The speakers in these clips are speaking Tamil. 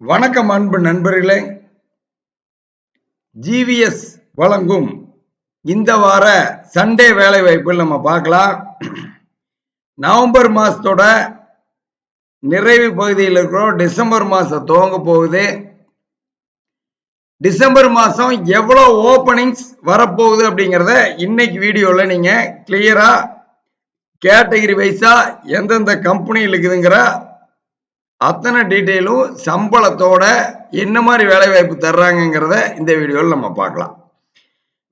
வணக்கம் அன்பு நண்பர்களே. ஜிவிஎஸ் வழங்கும் இந்த வார சண்டே வேலை வாய்ப்புகள் நம்ம பார்க்கலாம். நவம்பர் மாசத்தோட நிறைவு பகுதியில் இருக்கிறோம். டிசம்பர் மாசம் துவங்க போகுது. டிசம்பர் மாசம் எவ்வளோ ஓப்பனிங்ஸ் வரப்போகுது அப்படிங்கிறத இன்னைக்கு வீடியோவில் நீங்கள் கிளியரா கேட்டகரி வைஸா எந்தெந்த கம்பெனியில் இருக்குதுங்கிற அத்தனை டீட்டெயிலும் சம்பளத்தோட என்ன மாதிரி வேலை வாய்ப்பு தர்றாங்கங்கிறத இந்த வீடியோவில் நம்ம பார்க்கலாம்.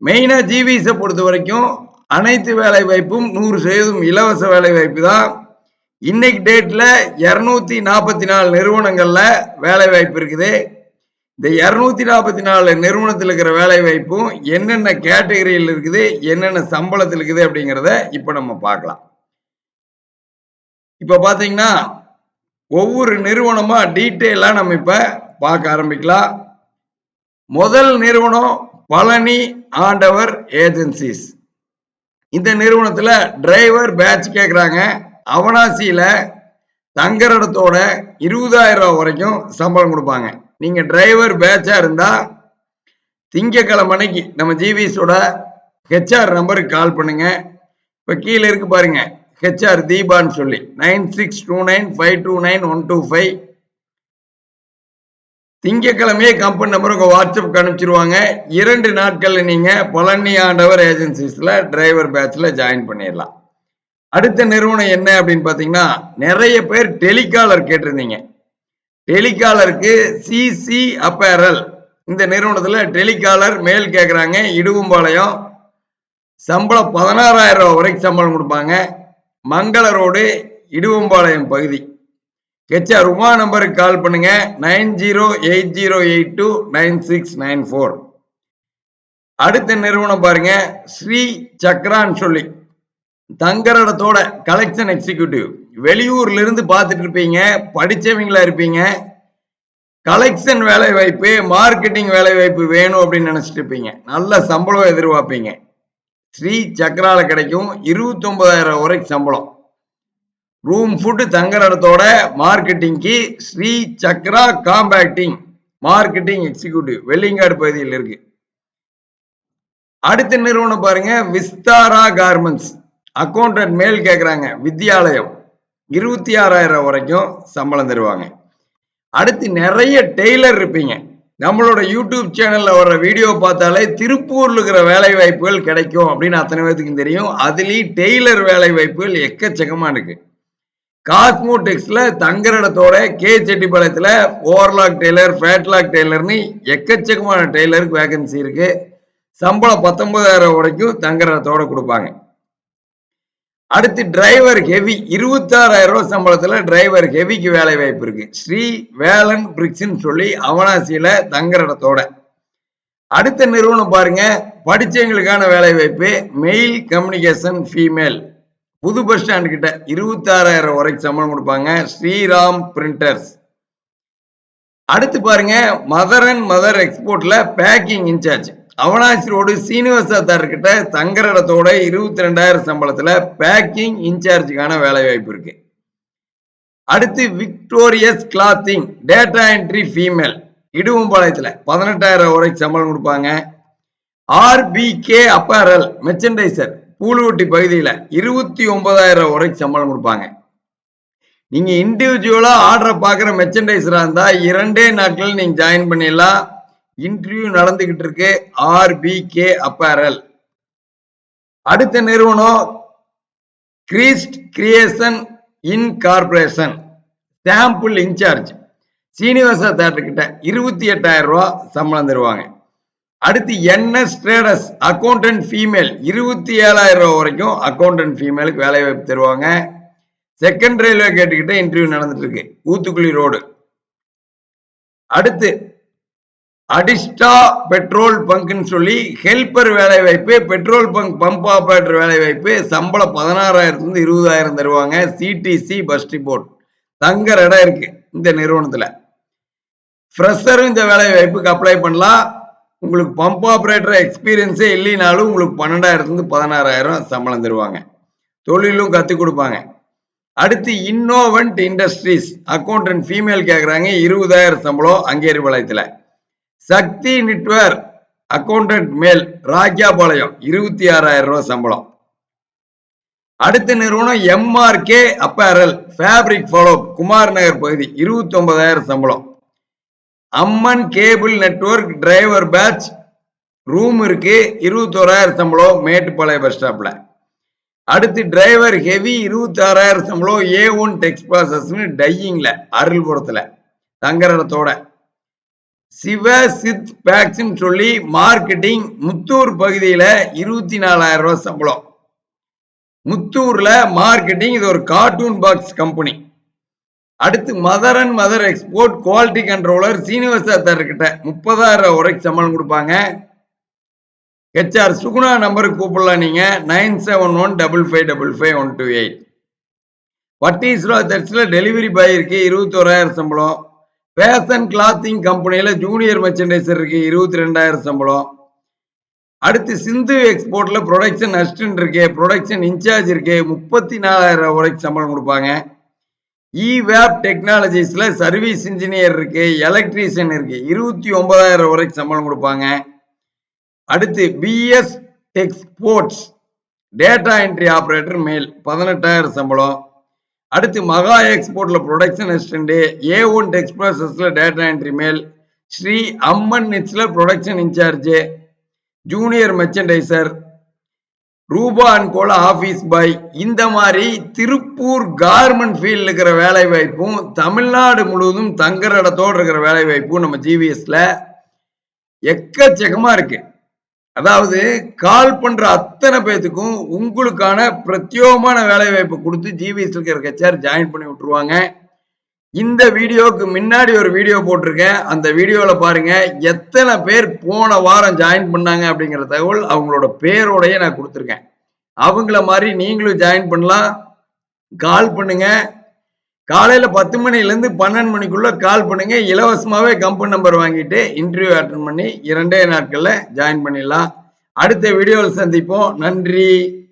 மெயினாக ஜிவிஸை பொறுத்த வரைக்கும் அனைத்து வேலை வாய்ப்பும் நூறு சதவீதம் இலவச வேலை வாய்ப்பு தான். இன்னைக்கு டேட்டில் இரநூத்தி நாற்பத்தி நாலு நிறுவனங்களில் வேலை வாய்ப்பு இருக்குது. இந்த இரநூத்தி நாற்பத்தி நாலு நிறுவனத்தில் இருக்கிற வேலை வாய்ப்பும் என்னென்ன கேட்டகரியில் இருக்குது என்னென்ன சம்பளத்தில் இருக்குது அப்படிங்கிறத இப்போ நம்ம பார்க்கலாம். இப்போ பார்த்தீங்கன்னா ஒவ்வொரு நிறுவனமா டீட்டெயிலாக நம்ம இப்ப பார்க்க ஆரம்பிக்கலாம். முதல் நிறுவனம் பழனி ஆண்டவர் ஏஜென்சிஸ். இந்த நிறுவனத்தில் டிரைவர் பேட்ச் கேட்குறாங்க அவனாசியில் தங்குறடத்தோட இருபதாயிரம் ரூபா வரைக்கும் சம்பளம் கொடுப்பாங்க. நீங்கள் டிரைவர் பேட்சாக இருந்தால் திங்கக்கிழமை அன்னைக்கு நம்ம ஜிவிஸோட ஹெச்ஆர் நம்பருக்கு கால் பண்ணுங்க. இப்போ கீழே இருக்கு பாருங்கள் ஹெச்ஆர் தீபான்னு சொல்லி. Nine six two nine five two nine one two five திங்கக்கிழமையே company number உங்கள் வாட்ஸ்அப் அனுப்பிச்சிருவாங்க. இரண்டு நாட்களில் நீங்கள் பழனி ஆண்டவர் ஏஜென்சிஸில் டிரைவர் பேட்சில் ஜாயின் பண்ணிடலாம் அடுத்த நிறுவனம் என்ன அப்படின்னு பார்த்தீங்கன்னா நிறைய பேர் டெலிகாலர் கேட்டிருந்தீங்க. டெலிகாலருக்கு சிசி அப்பேரல் இந்த நிறுவனத்தில் டெலிகாலர் மேல் கேட்குறாங்க இடுவம்பாளையம். சம்பளம் பதினாறாயிரம் ரூபா வரைக்கும் சம்பளம் கொடுப்பாங்க. மங்கள ரோடு இடுவம்பாளையம் பகுதி. ஹெச்ஆர் உமா நம்பருக்கு கால் பண்ணுங்க. Nine zero eight zero eight two nine six nine four. அடுத்த நிறுவனம் பாருங்க. ஸ்ரீ சக்ரான்னு சொல்லி. தங்கரடத்தோட கலெக்ஷன் எக்ஸிக்யூட்டிவ் வெளியூர்ல இருந்து பார்த்துட்டு இருப்பீங்க. படிச்சவங்களா இருப்பீங்க. கலெக்ஷன் வேலை வாய்ப்பு மார்க்கெட்டிங் வேலை வாய்ப்பு வேணும் அப்படின்னு நினைச்சிட்டு இருப்பீங்க. நல்ல சம்பளம் எதிர்பார்ப்பீங்க. ஸ்ரீ சக்கரால கிடைக்கும் இருபத்தி ஒன்பதாயிரம் வரைக்கும் சம்பளம். ரூம் ஃபுட்டு தங்குற இடத்தோட மார்க்கெட்டிங்க்கு Sri Chakra compacting marketing executive Vellingadu பகுதியில் இருக்கு. அடுத்த நிறுவனம் பாருங்க விஸ்தாரா கார்மெண்ட்ஸ் அக்கௌண்டன்ட் மேல் கேட்குறாங்க வித்யாலயம். இருபத்தி ஆறாயிரம் வரைக்கும் சம்பளம் தருவாங்க. அடுத்து நிறைய டெய்லர் இருப்பீங்க. நம்மளோட யூடியூப் சேனல்ல வர வீடியோ பார்த்தாலே திருப்பூர்ல இருக்கிற வேலை வாய்ப்புகள் கிடைக்கும் அப்படின்னு அத்தனை பேத்துக்கும் தெரியும். அதுலயும் டெய்லர் வேலை வாய்ப்புகள் எக்கச்சக்கமா இருக்கு. காஸ்மோடெக்ஸ்ல தங்குற இடத்தோட கே செட்டிப்பாளையத்துல ஓவர்லாக் டெய்லர் ஃபேட்லாக் டெய்லர்னு எக்கச்சக்கமான டெய்லருக்கு வேகன்சி இருக்கு. சம்பளம் பத்தொன்பதாயிரம் வரைக்கும் தங்குற இடத்தோட கொடுப்பாங்க. அடுத்து டிரைவர் ஹெவி இருபத்தாறாயிரம் ரூபாய் சம்பளத்துல டிரைவர் ஹெவிக்கு வேலை வாய்ப்பு இருக்கு. ஸ்ரீ வேலன் பிரிக்ஸ்ன்னு சொல்லி அவனாசியில தங்குற இடத்தோட. அடுத்த நிறுவனம் பாருங்க படிச்சவங்களுக்கான வேலை வாய்ப்பு மெயில் கம்யூனிகேஷன் ஃபீமேல் புது பஸ் ஸ்டாண்ட் கிட்ட இருபத்தாறாயிரம் வரைக்கும் சம்பளம் கொடுப்பாங்க ஸ்ரீராம் பிரிண்டர்ஸ் அடுத்து பாருங்க மதர் அண்ட் மதர் எக்ஸ்போர்ட்ல பேக்கிங் இன்சார்ஜ் அவனாசி ரோடு சீனிவாசாத்தார் கிட்ட தங்குற இடத்தோட இருபத்தி ரெண்டாயிரம் சம்பளத்துல பேக்கிங் இன்சார்ஜுக்கான வேலை வாய்ப்பு இருக்கு. அடுத்து victorious clothing data entry female இடுவம்பாளையத்துல பதினெட்டாயிரம் வரைக்கும் சம்பளம் கொடுப்பாங்க. ஆர்பிகே அப்பாரல் மெர்ச்சன்டைசர் பூலுவட்டி பகுதியில இருபத்தி ஒன்பதாயிரம் வரைக்கும் சம்பளம் கொடுப்பாங்க. நீங்க இண்டிவிஜுவலா ஆர்டரை பாக்குற மெர்ச்சன்டைசரா இருந்தா இரண்டே நாட்கள் நீங்க ஜாயின் பண்ணிடலாம். இன்டர்வியூ நடந்துகிட்டு இருக்கு ஆர்பிகே அப்பேரல் அடுத்த நிறுவனம் crest creation incorporation sample incharge Srinivasa theatre கிட்ட இருபத்தி எட்டாயிரம் ரூபா சம்பளம் தருவாங்க. அடுத்து என்எஸ் ட்ரேடர்ஸ் அக்கௌண்டன்ட் ஃபீமேல் இருபத்தி ஏழாயிரம் ரூபா வரைக்கும் அக்கௌண்டன்ட் ஃபீமேலுக்கு வேலை வாய்ப்பு தருவாங்க. செகண்ட் ரயில்வே கேட்டுக்கிட்ட இன்டர்வியூ நடந்துட்டு இருக்கு. ஊத்துக்குழி ரோடு அடுத்து அடிஸ்டா பெட்ரோல் பங்க்னு சொல்லி ஹெல்பர் வேலை வாய்ப்பு பெட்ரோல் பங்க் பம்ப் ஆபரேட்டர் வேலை வாய்ப்பு சம்பளம் பதினாறாயிரத்துலேருந்து இருபதாயிரம் தருவாங்க. சிடிசி பஸ் டிபோர்ட் தங்குற இடம் இருக்கு இந்த நிறுவனத்தில். ஃப்ரெஷரும் இந்த வேலை வாய்ப்புக்கு அப்ளை பண்ணலாம். உங்களுக்கு பம்ப் ஆப்ரேட்டர் எக்ஸ்பீரியன்ஸே இல்லைனாலும் உங்களுக்கு பன்னெண்டாயிரத்துலேருந்து பதினாறாயிரம் சம்பளம் தருவாங்க. தொழிலும் கற்றுக் கொடுப்பாங்க. அடுத்து இன்னோவன்ட் இண்டஸ்ட்ரீஸ் அக்கௌண்டன்ட் ஃபீமேல் கேட்குறாங்க இருபதாயிரம் சம்பளம் அங்கேரி வளையத்தில். சக்தி நெட்வேர் அக்கௌண்டன்ட் மேல் ராஜாபாளையம் இருபத்தி ஆறாயிரம் ரூபாய் சம்பளம். அடுத்த நிறுவனம் MRK apparel fabric follow Kumar Nagar பகுதி இருபத்தி ஒன்பதாயிரம் சம்பளம். Amman cable network driver batch room இருக்கு இருபத்தோராயிரம் சம்பளம் மேட்டுப்பாளையம் பஸ் ஸ்டாப்ல அடுத்து டிரைவர் ஹெவி இருபத்தி ஆறாயிரம் சம்பளம் ஏ ஒன் டெக்ஸ் ப்ராசஸ்னு டையிங்ல அருள்புரத்துல தங்குற சிவ சித் பேக்ஸ்ன்னு சொல்லி மார்க்கெட்டிங் முத்தூர் பகுதியில் இருபத்தி நாலாயிரம் ரூபா சம்பளம். முத்தூரில் மார்க்கெட்டிங் இது ஒரு கார்ட்டூன் பாக்ஸ் கம்பெனி அடுத்து mother and mother export quality controller Srinivasa தர்கிட்ட முப்பதாயிரம் ரூபாய் வரைக்கும் சம்பளம் கொடுப்பாங்க. ஹெச்ஆர் சுகுணா நம்பருக்கு கூப்பிடலாம் நீங்கள் nine seven one double five double five one two eight. Patteeswara சர்ச்சில் டெலிவரி பாய் இருக்கு. இருபத்தோராயிரம் சம்பளம். ஃபேஷன் கிளாத்திங் கம்பெனியில் ஜூனியர் மெர்ச்சன்டைசர் இருக்கு இருபத்தி ரெண்டாயிரம் சம்பளம். அடுத்து சிந்து எக்ஸ்போர்ட்ல ப்ரொடக்ஷன் அசிஸ்டன்ட் இருக்கு ப்ரொடக்ஷன் இன்சார்ஜ் இருக்கு முப்பத்தி நாலாயிரம் வரைக்கும் சம்பளம் கொடுப்பாங்க. இ வேப் டெக்னாலஜிஸ்ல சர்வீஸ் இன்ஜினியர் இருக்கு எலக்ட்ரீஷியன் இருக்கு இருபத்தி ஒன்பதாயிரம் வரைக்கும் சம்பளம் கொடுப்பாங்க. அடுத்து PS texports data entry operator male பதினெட்டாயிரம் சம்பளம். அடுத்து மகா எக்ஸ்போர்ட்ல production assistant A one எக்ஸ்பிரஸஸ்ல data entry male Shri Amman நிட்ஸ்ல production incharge junior merchandiser ரூபா அண்ட் கோல ஆபீஸ் பாய் இந்த மாதிரி திருப்பூர் கார்மெண்ட் ஃபீல்ட் இருக்கிற வேலை வாய்ப்பும் தமிழ்நாடு முழுவதும் தங்குற இடத்தோடு இருக்கிற வேலை வாய்ப்பும் நம்ம ஜிவிஎஸ்ல எக்கச்சக்கமா இருக்கு. அதாவது கால் பண்ற அத்தனை பேத்துக்கும் உங்களுக்கான பிரத்யோகமான வேலை வாய்ப்பு கொடுத்து ஜிவிஎஸ் இருக்கிற கச்சார் ஜாயின் பண்ணி விட்டுருவாங்க. இந்த வீடியோவுக்கு முன்னாடி ஒரு வீடியோ போட்டிருக்கேன். அந்த வீடியோவில் பாருங்க எத்தனை பேர் போன வாரம் ஜாயின் பண்ணாங்க அப்படிங்கிற தகவல் அவங்களோட பேரோடையே நான் கொடுத்துருக்கேன். அவங்கள மாதிரி நீங்களும் ஜாயின் பண்ணலாம். கால் பண்ணுங்க. காலையில பத்து மணிலேருந்து பன்னெண்டு மணிக்குள்ள கால் பண்ணுங்க. இலவசமாகவே கம்பெனி நம்பர் வாங்கிட்டு இன்டர்வியூ அட்டன் பண்ணி இரண்டே நாட்களில் ஜாயின் பண்ணிடலாம். அடுத்த வீடியோவில் சந்திப்போம். நன்றி.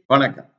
வணக்கம்.